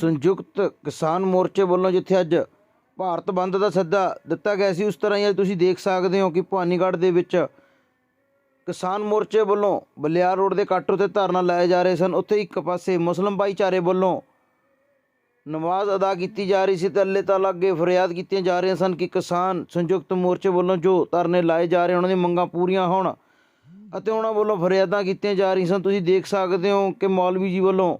ਸੰਯੁਕਤ ਕਿਸਾਨ ਮੋਰਚੇ ਵੱਲੋਂ ਜਿੱਥੇ ਅੱਜ ਭਾਰਤ ਬੰਦ ਦਾ ਸੱਦਾ ਦਿੱਤਾ ਗਿਆ ਸੀ, ਉਸ ਤਰ੍ਹਾਂ ਹੀ ਅੱਜ ਤੁਸੀਂ ਦੇਖ ਸਕਦੇ ਹੋ ਕਿ ਭਵਾਨੀਗੜ੍ਹ ਦੇ ਵਿੱਚ ਕਿਸਾਨ ਮੋਰਚੇ ਵੱਲੋਂ ਬਲਿਆਰ ਰੋਡ ਦੇ ਕੱਟ ਉੱਤੇ ਧਰਨਾ ਲਾਏ ਜਾ ਰਹੇ ਸਨ। ਉੱਥੇ ਇੱਕ ਪਾਸੇ ਮੁਸਲਮ ਭਾਈਚਾਰੇ ਵੱਲੋਂ ਨਮਾਜ਼ ਅਦਾ ਕੀਤੀ ਜਾ ਰਹੀ ਸੀ ਤੇ ਅੱਲੇ ਤਾਲਾ ਅੱਗੇ ਫਰਿਆਦ ਕੀਤੀਆਂ ਜਾ ਰਹੀਆਂ ਸਨ ਕਿ ਕਿਸਾਨ ਸੰਯੁਕਤ ਮੋਰਚੇ ਵੱਲੋਂ ਜੋ ਧਰਨੇ ਲਾਏ ਜਾ ਰਹੇ ਉਹਨਾਂ ਦੀਆਂ ਮੰਗਾਂ ਪੂਰੀਆਂ ਹੋਣ ਅਤੇ ਉਹਨਾਂ ਵੱਲੋਂ ਫਰਿਆਦਾਂ ਕੀਤੀਆਂ ਜਾ ਰਹੀਆਂ ਸਨ। ਤੁਸੀਂ ਦੇਖ ਸਕਦੇ ਹੋ ਕਿ ਮੌਲਵੀ ਜੀ ਵੱਲੋਂ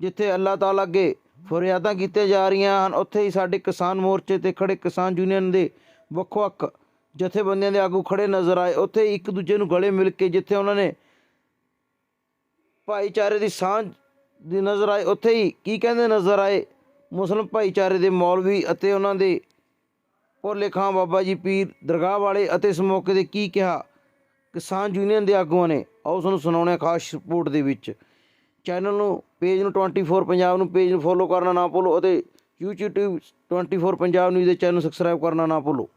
ਜਿੱਥੇ ਅੱਲਾ ਤਾਲਾ ਅੱਗੇ ਫਰਿਆਦਾਂ ਕੀਤੀਆਂ ਜਾ ਰਹੀਆਂ ਹਨ। ਉੱਥੇ ਹੀ ਸਾਡੇ ਕਿਸਾਨ ਮੋਰਚੇ ਤੇ ਖੜੇ ਕਿਸਾਨ ਯੂਨੀਅਨ ਦੇ ਵੱਖ-ਵੱਖ ਜਥੇਬੰਦੀਆਂ ਦੇ ਆਗੂ ਖੜੇ ਨਜ਼ਰ ਆਏ। ਉੱਥੇ ਹੀ ਇੱਕ ਦੂਜੇ ਨੂੰ ਗਲੇ ਮਿਲ ਕੇ ਜਿੱਥੇ ਉਹਨਾਂ ਨੇ ਭਾਈਚਾਰੇ ਦੀ ਸਾਂਝ ਦੀ ਨਜ਼ਰ ਆਏ। ਉੱਥੇ ਹੀ ਕੀ ਕਹਿੰਦੇ ਨਜ਼ਰ ਆਏ? ਮੁਸਲਮ ਭਾਈਚਾਰੇ ਦੇ ਮੌਲਵੀ ਅਤੇ ਉਹਨਾਂ ਦੇ ਭੋਲੇ ਖਾਂ ਬਾਬਾ ਜੀ ਪੀਰ ਦਰਗਾਹ ਵਾਲੇ ਅਤੇ ਇਸ ਮੌਕੇ ਤੇ ਕੀ ਕਿਹਾ ਕਿਸਾਨ ਯੂਨੀਅਨ ਦੇ ਆਗੂਆਂ ਨੇ? ਆਓ ਤੁਹਾਨੂੰ ਸੁਣਾਉਣੇ ਹਾਂ ਖਾਸ ਰਿਪੋਰਟ ਦੇ ਵਿੱਚ। ਚੈਨਲ ਨੂੰ, ਪੇਜ ਨੂੰ 24 ਪੰਜਾਬ ਨੂੰ, ਪੇਜ ਨੂੰ ਫੋਲੋ ਕਰਨਾ ਨਾ ਭੁੱਲੋ ਅਤੇ YouTube 24 ਪੰਜਾਬ ਨਿਊਜ਼ ਦੇ ਚੈਨਲ ਨੂੰ ਸਬਸਕ੍ਰਾਈਬ ਕਰਨਾ ਨਾ ਭੁੱਲੋ।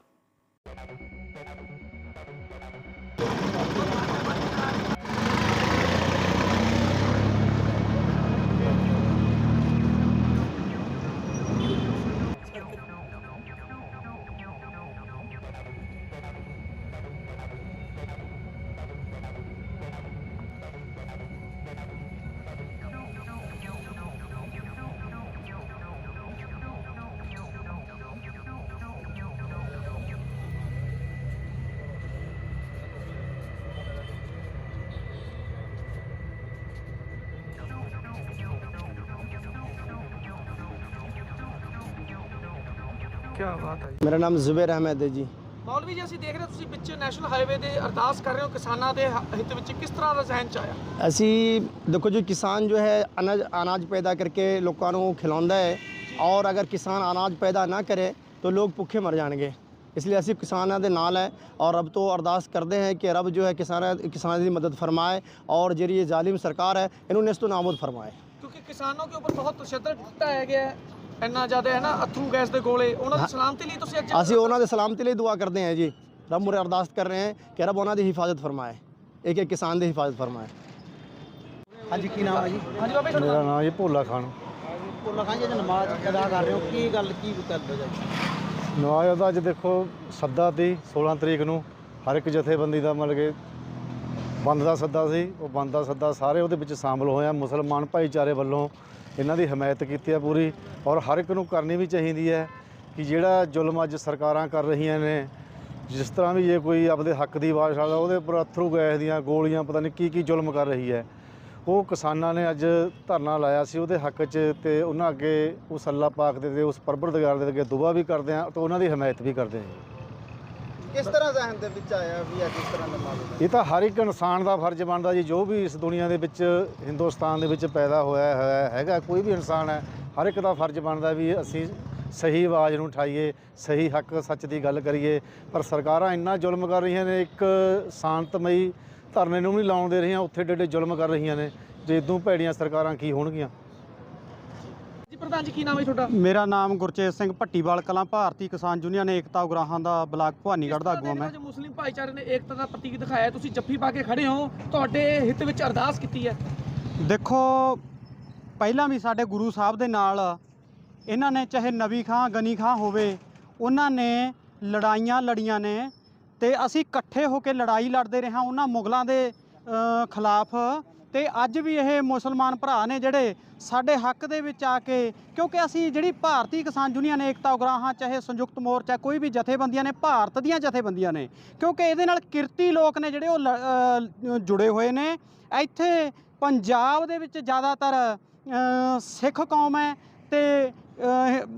ਕੀ ਬਾਤ ਹੈ ਮੇਰਾ ਨਾਮ ਜ਼ੁਬੈਰ ਅਹਿਮਦ ਹੈ ਜੀ। ਮੌਲਵੀ ਜੀ ਅਸੀਂ ਦੇਖ ਰਹੇ ਤੁਸੀਂ ਵਿੱਚ ਨੈਸ਼ਨਲ ਹਾਈਵੇ ਦੇ ਅਰਦਾਸ ਕਰ ਰਹੇ ਹੋ ਕਿਸਾਨਾਂ ਦੇ ਹਿੱਤ ਵਿੱਚ ਕਿਸ ਤਰ੍ਹਾਂ ਦਾ ਜ਼ਹਿਨ ਚ ਆਇਆ? ਅਸੀਂ ਦੇਖੋ ਜੋ ਕਿਸਾਨ ਜੋ ਹੈ ਅਨਾਜ ਅਨਾਜ ਪੈਦਾ ਕਰਕੇ ਲੋਕਾਂ ਨੂੰ ਖਿਲਾਉਂਦਾ ਹੈ ਔਰ ਅਗਰ ਕਿਸਾਨ ਅਨਾਜ ਪੈਦਾ ਨਾ ਕਰੇ ਤਾਂ ਲੋਕ ਭੁੱਖੇ ਮਰ ਜਾਣਗੇ। ਇਸ ਲਈ ਅਸੀਂ ਕਿਸਾਨਾਂ ਦੇ ਨਾਲ ਹੈ ਔਰ ਰੱਬ ਤੋਂ ਅਰਦਾਸ ਕਰਦੇ ਹਾਂ ਕਿ ਰੱਬ ਜੋ ਹੈ ਕਿਸਾਨਾਂ ਕਿਸਾਨਾਂ ਦੀ ਮਦਦ ਫਰਮਾਏ ਔਰ ਜਿਹੜੀ ਇਹ ਜ਼ਾਲਿਮ ਸਰਕਾਰ ਹੈ ਇਹਨੂੰ ਨਸਤੋ ਨਾਬੂਦ ਫਰਮਾਏ। ਕਿਉਂਕਿ ਕਿਸਾਨੋਂ ਕੇ ਉੱਪਰ ਬਹੁਤ ਤਸ਼ੱਦਦ ਢਾਇਆ ਗਿਆ ਹੈ। ਇੰਨਾ ਜ਼ਿਆਦਾ ਹੈ ਨਾ ਅਥਰੂ ਗੈਸ ਦੇ ਗੋਲੇ ਉਹਨਾਂ ਦੀ ਸਲਾਮਤੀ ਲਈ ਤੁਸੀਂ ਅੱਜ ਅਸੀਂ ਉਹਨਾਂ ਦੇ ਸਲਾਮਤੀ ਲਈ ਦੁਆ ਕਰਦੇ ਹਾਂ ਜੀ। ਰੱਬ ਮੁਰੇ ਅਰਦਾਸ ਕਰ ਰਹੇ ਹਾਂ ਕਿ ਰੱਬ ਉਹਨਾਂ ਦੀ ਹਿਫਾਜ਼ਤ ਫਰਮਾਏ ਇੱਕ ਇੱਕ ਕਿਸਾਨ ਦੀ ਹਿਫਾਜ਼ਤ ਫਰਮਾਏ। ਹਾਂਜੀ ਕੀ ਨਾਮ ਹੈ ਜੀ? ਹਾਂਜੀ ਬਾਬਾ ਜੀ ਤੁਹਾਡਾ ਮੇਰਾ ਨਾਮ? ਜੀ ਭੋਲਾ ਖਾਨ। ਭੁੱਲਾ ਖਾਂ ਜੀ ਨਮਾਜ਼ ਅਦਾ ਕਰ ਰਹੇ ਹੋ। ਕੀ ਗੱਲ ਕੀ ਕਰਦੇ ਹੋ? ਜੀ ਨਵਾਜ਼ ਦਾ ਅੱਜ ਦੇਖੋ ਸੱਦਾ ਤੀ 16 ਤਰੀਕ ਨੂੰ ਹਰ ਇੱਕ ਜਥੇਬੰਦੀ ਦਾ ਮਤਲਬ ਕਿ ਬੰਦ ਦਾ ਸੱਦਾ ਸੀ, ਉਹ ਬੰਦ ਦਾ ਸੱਦਾ ਸਾਰੇ ਉਹਦੇ ਵਿੱਚ ਸ਼ਾਮਲ ਹੋਏ ਆ, ਮੁਸਲਮਾਨ ਭਾਈਚਾਰੇ ਵੱਲੋਂ ਇਹਨਾਂ ਦੀ ਹਮਾਇਤ ਕੀਤੀ ਹੈ ਪੂਰੀ ਔਰ ਹਰ ਇੱਕ ਨੂੰ ਕਰਨੀ ਵੀ ਚਾਹੀਦੀ ਹੈ ਕਿ ਜਿਹੜਾ ਜ਼ੁਲਮ ਅੱਜ ਸਰਕਾਰਾਂ ਕਰ ਰਹੀਆਂ ਨੇ, ਜਿਸ ਤਰ੍ਹਾਂ ਵੀ ਜੇ ਕੋਈ ਆਪਦੇ ਹੱਕ ਦੀ ਆਵਾਜ਼ ਉਠਾਉਂਦਾ ਉਹਦੇ ਉੱਪਰ ਅਥਰੂ ਗੈਸ ਦੀਆਂ ਗੋਲੀਆਂ, ਪਤਾ ਨਹੀਂ ਕੀ ਕੀ ਜ਼ੁਲਮ ਕਰ ਰਹੀ ਹੈ। ਉਹ ਕਿਸਾਨਾਂ ਨੇ ਅੱਜ ਧਰਨਾ ਲਾਇਆ ਸੀ, ਉਹਦੇ ਹੱਕ 'ਚ ਤੇ ਉਹਨਾਂ ਅੱਗੇ ਉਸ ਅੱਲਾ ਪਾਕ ਦੇ ਤੇ, ਉਸ ਪਰਵਰਦਗਾਰ ਦੇ ਅੱਗੇ ਦੁਆ ਵੀ ਕਰਦੇ ਆ ਤੇ ਉਹਨਾਂ ਦੀ ਹਮਾਇਤ ਵੀ ਕਰਦੇ ਆ। ਕਿਸ ਤਰ੍ਹਾਂ ਜ਼ਹਿਨ ਦੇ ਵਿੱਚ ਆਇਆ ਵੀ ਇਹ ਕਿਸ ਤਰ੍ਹਾਂ ਨਮਾਜ਼ ਇਹ ਤਾਂ ਹਰ ਇੱਕ ਇਨਸਾਨ ਦਾ ਫਰਜ਼ ਬਣਦਾ ਜੀ, ਜੋ ਵੀ ਇਸ ਦੁਨੀਆ ਦੇ ਵਿੱਚ, ਹਿੰਦੁਸਤਾਨ ਦੇ ਵਿੱਚ ਪੈਦਾ ਹੋਇਆ ਹੋਇਆ ਹੈਗਾ, ਕੋਈ ਵੀ ਇਨਸਾਨ ਹੈ, ਹਰ ਇੱਕ ਦਾ ਫਰਜ਼ ਬਣਦਾ ਵੀ ਅਸੀਂ ਸਹੀ ਆਵਾਜ਼ ਨੂੰ ਉਠਾਈਏ, ਸਹੀ ਹੱਕ, ਸੱਚ ਦੀ ਗੱਲ ਕਰੀਏ। ਪਰ ਸਰਕਾਰਾਂ ਇੰਨਾ ਜ਼ੁਲਮ ਕਰ ਰਹੀਆਂ ਨੇ, ਇੱਕ ਸ਼ਾਂਤਮਈ ਧਰਨੇ ਨੂੰ ਵੀ ਨਹੀਂ ਲਾਉਣ ਦੇ ਰਹੀਆਂ, ਉੱਥੇ ਡੇਡੇ ਜ਼ੁਲਮ ਕਰ ਰਹੀਆਂ ਨੇ। ਜੇ ਇਦੋਂ ਭੈੜੀਆਂ ਸਰਕਾਰਾਂ ਕੀ ਹੋਣਗੀਆਂ? ਪ੍ਰਧਾਨ ਜੀ ਕੀ ਨਾਮ ਹੈ ਤੁਹਾਡਾ? ਮੇਰਾ ਨਾਮ ਗੁਰਚੇਤ ਸਿੰਘ ਭੱਟੀਵਾਲ ਕਲਾਂ ਭਾਰਤੀ ਕਿਸਾਨ ਯੂਨੀਅਨ ਏਕਤਾ ਉਗਰਾਹਾਂ ਦਾ ਬਲਾਕ ਭਵਾਨੀਗੜ੍ਹ ਦਾ ਆਗੂ ਹਾਂ ਮੈਂ। ਹੋ ਜੋ ਮੁਸਲਿਮ ਭਾਈਚਾਰੇ ਨੇ ਏਕਤਾ ਦਾ ਪ੍ਰਤੀਕ ਦਿਖਾਇਆ ਤੁਸੀਂ ਜੱਫੀ ਪਾ ਕੇ ਖੜੇ ਹੋ ਤੁਹਾਡੇ ਹਿੱਤ ਵਿੱਚ ਅਰਦਾਸ ਕੀਤੀ ਹੈ। ਦੇਖੋ ਪਹਿਲਾਂ ਵੀ ਸਾਡੇ ਗੁਰੂ ਸਾਹਿਬ ਦੇ ਨਾਲ ਇਹਨਾਂ ਨੇ ਚਾਹੇ ਨਬੀ ਖਾਂ ਗਨੀ ਖਾਂ ਹੋਵੇ ਉਹਨਾਂ ਨੇ ਲੜਾਈਆਂ ਲੜੀਆਂ ਨੇ ਤੇ ਅਸੀਂ ਇਕੱਠੇ ਹੋ ਕੇ ਲੜਾਈ ਲੜਦੇ ਰਹੇ ਹਾਂ। ਉਹਨਾਂ ਮੁਗਲਾਂ ਦੇ ਖਿਲਾਫ ਤੇ ਅੱਜ ਵੀ ਇਹ ਮੁਸਲਮਾਨ ਭਰਾ ਨੇ ਜਿਹੜੇ ਸਾਡੇ ਹੱਕ ਦੇ ਵਿੱਚ ਆ ਕੇ, ਕਿਉਂਕਿ ਅਸੀਂ ਜਿਹੜੀ ਭਾਰਤੀ ਕਿਸਾਨ ਯੂਨੀਅਨ ਏਕਤਾ ਉਗਰਾਹਾਂ, ਚਾਹੇ ਸੰਯੁਕਤ ਮੋਰਚਾ, ਕੋਈ ਵੀ ਜਥੇਬੰਦੀਆਂ ਨੇ, ਭਾਰਤ ਦੀਆਂ ਜਥੇਬੰਦੀਆਂ ਨੇ, ਕਿਉਂਕਿ ਇਹਦੇ ਨਾਲ ਕਿਰਤੀ ਲੋਕ ਨੇ ਜਿਹੜੇ ਉਹ ਲ- ਜੁੜੇ ਹੋਏ ਨੇ। ਇੱਥੇ ਪੰਜਾਬ ਦੇ ਵਿੱਚ ਜ਼ਿਆਦਾਤਰ ਸਿੱਖ ਕੌਮ ਹੈ ਤੇ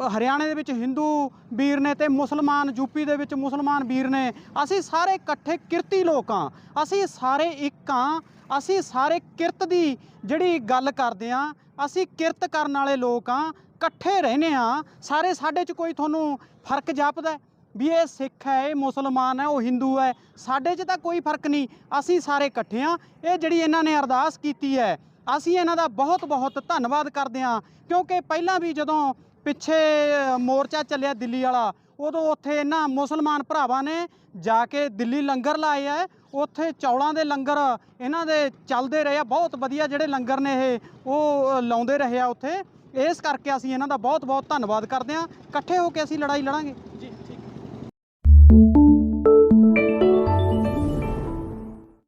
ਹਰਿਆਣੇ ਦੇ ਵਿੱਚ ਹਿੰਦੂ ਵੀਰ ਨੇ ਤੇ ਮੁਸਲਮਾਨ ਯੂਪੀ ਦੇ ਵਿੱਚ ਮੁਸਲਮਾਨ ਵੀਰ ਨੇ। ਅਸੀਂ ਸਾਰੇ ਇਕੱਠੇ ਕਿਰਤੀ ਲੋਕ ਹਾਂ। ਅਸੀਂ ਸਾਰੇ ਇੱਕ ਹਾਂ। ਅਸੀਂ ਸਾਰੇ ਕਿਰਤ ਦੀ ਜਿਹੜੀ ਗੱਲ ਕਰਦੇ ਹਾਂ, ਅਸੀਂ ਕਿਰਤ ਕਰਨ ਵਾਲੇ ਲੋਕ ਹਾਂ, ਇਕੱਠੇ ਰਹਿੰਦੇ ਹਾਂ। ਸਾਰੇ ਸਾਡੇ 'ਚ ਕੋਈ ਤੁਹਾਨੂੰ ਫ਼ਰਕ ਜਾਪਦਾ ਵੀ ਇਹ ਸਿੱਖ ਹੈ, ਇਹ ਮੁਸਲਮਾਨ ਹੈ, ਉਹ ਹਿੰਦੂ ਹੈ। ਸਾਡੇ 'ਚ ਤਾਂ ਕੋਈ ਫ਼ਰਕ ਨਹੀਂ। ਅਸੀਂ ਸਾਰੇ ਇਕੱਠੇ ਹਾਂ। ਇਹ ਜਿਹੜੀ ਇਹਨਾਂ ਨੇ ਅਰਦਾਸ ਕੀਤੀ ਹੈ, ਅਸੀਂ ਇਹਨਾਂ ਦਾ ਬਹੁਤ ਬਹੁਤ ਧੰਨਵਾਦ ਕਰਦੇ ਹਾਂ। ਕਿਉਂਕਿ ਪਹਿਲਾਂ ਵੀ ਜਦੋਂ ਪਿੱਛੇ ਮੋਰਚਾ ਚੱਲਿਆ ਦਿੱਲੀ ਵਾਲਾ। ਉਦੋਂ ਉੱਥੇ ਇਹਨਾਂ ਮੁਸਲਮਾਨ ਭਰਾਵਾਂ ਨੇ ਜਾ ਕੇ ਦਿੱਲੀ ਲੰਗਰ ਲਾਏ ਆ। ਉੱਥੇ ਚੌਲਾਂ ਦੇ ਲੰਗਰ ਇਹਨਾਂ ਦੇ ਚੱਲਦੇ ਰਹੇ ਆ। ਬਹੁਤ ਵਧੀਆ ਜਿਹੜੇ ਲੰਗਰ ਨੇ ਇਹ, ਉਹ ਲਾਉਂਦੇ ਰਹੇ ਆ ਉੱਥੇ। ਇਸ ਕਰਕੇ ਅਸੀਂ ਇਹਨਾਂ ਦਾ ਬਹੁਤ ਬਹੁਤ ਧੰਨਵਾਦ ਕਰਦੇ ਹਾਂ। ਇਕੱਠੇ ਹੋ ਕੇ ਅਸੀਂ ਲੜਾਈ ਲੜਾਂਗੇ।